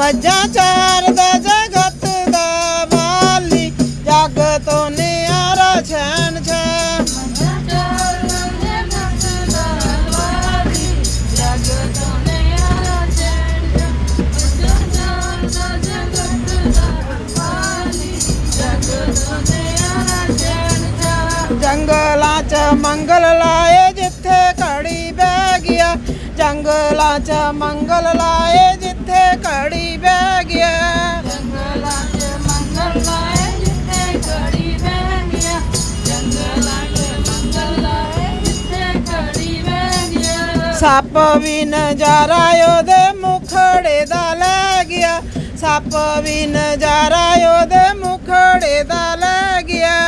ਮੱਝਾਂ ਚਾਰਦਾ ਜਗਤ ਦਾ ਮਾਲੀ ਜਗ ਤੋਂ ਨਿਆਰਾ ਛੈਨ ਛੈ ਜੰਗਲਾਂ 'ਚ ਮੰਗਲ ਲਾਏ ਜਿੱਥੇ ਘੜੀ ਬਹਿ ਗਿਆ ਜੰਗਲਾਂ 'ਚ ਮੰਗਲ ਲਾਏ ਸੱਪ ਵੀ ਨਜ਼ਾਰਾ ਉਹਦੇ ਮੁਖੜੇ ਦਾ ਲੈ ਗਿਆ। ਸੱਪ ਵੀ ਨਜ਼ਾਰਾ ਉਹਦੇ ਮੁਖੜੇ ਦਾ ਲੈ ਗਿਆ।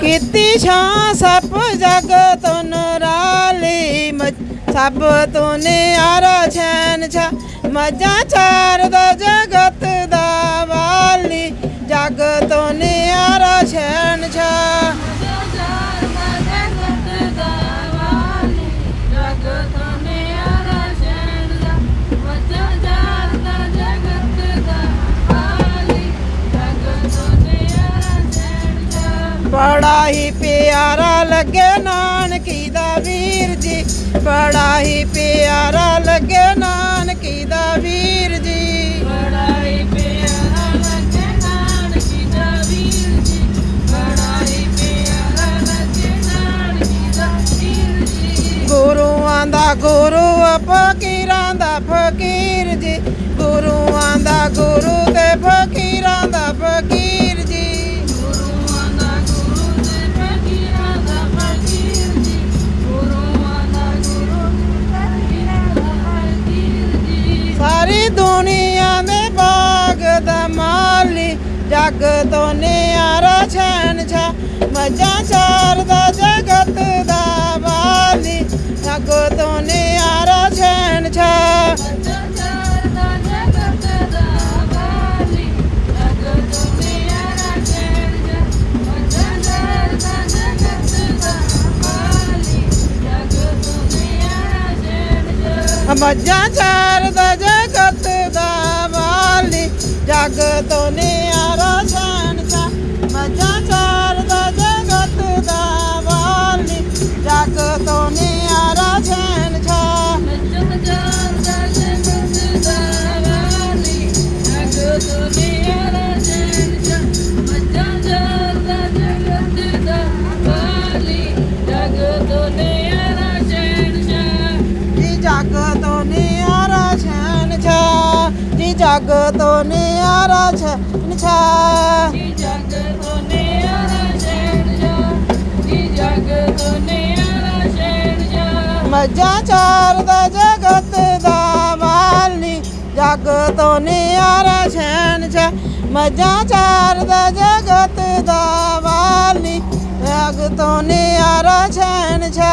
ਕੀਤੀ ਛਾਂ ਸੱਪ ਜਗ ਤੋਂ ਨਰਾਲੀ ਸਭ ਤੋਂ ਨਿਆਰਾ ਛੈਨ ਛਾ ਮੱਝਾਂ ਚਾਰਦਾ ਜਗਤ ਦਾ ਜਗ ਤੋਂ ਨਿਆਰਾ ਛੈਨ ਛਾ। ਬੜਾ ਹੀ ਪਿਆਰਾ ਲੱਗੇ ਨਾਨਕੀ ਦਾ ਵੀਰ ਜੀ। ਗੁਰੂਆਂ ਦਾ ਗੁਰੂ ਆ ਫਕੀਰਾਂ ਦਾ ਫਕੀਰ ਜੀ। ਗੁਰੂਆਂ ਦਾ ਗੁਰੂ ਤੇ ਫਕੀਰਾਂ ਦਾ ਫਕੀਰ ਜੀ। ਸਾਰੀ ਦੁਨੀਆ ਦੇ ਬਾਗ ਦਾ ਮਾਲੀ ਜਗ ਤੋਂ ਨਿਆਰਾ ਛੈਨ ਛਾ। ਮੱਝਾਂ ਚਾਰਦਾ ਜਗਤ ਦਾ ਮੱਝਾਂ ਚਾਰਦਾ ਜਗਤ ਦਾ ਵਾਲੀ ਜਗ ਤੋਂ ਨਿਆਰਾ ਜਗ ਤੋਂ ਛਾ ਮੱਝਾਂ ਚਾਰਦਾ ਜਗਤ ਦਾ ਮਾਲੀ ਜਗ ਤੋਂ ਨਿਆਰਾ ਛੈਨ ਛਾ। ਮੱਝਾਂ ਚਾਰਦਾ ਜਗਤ ਦਾ ਵਾਲੀ ਜਗ ਤੋਂ ਨਿਆਰਾ ਛੈਨ ਛਾ।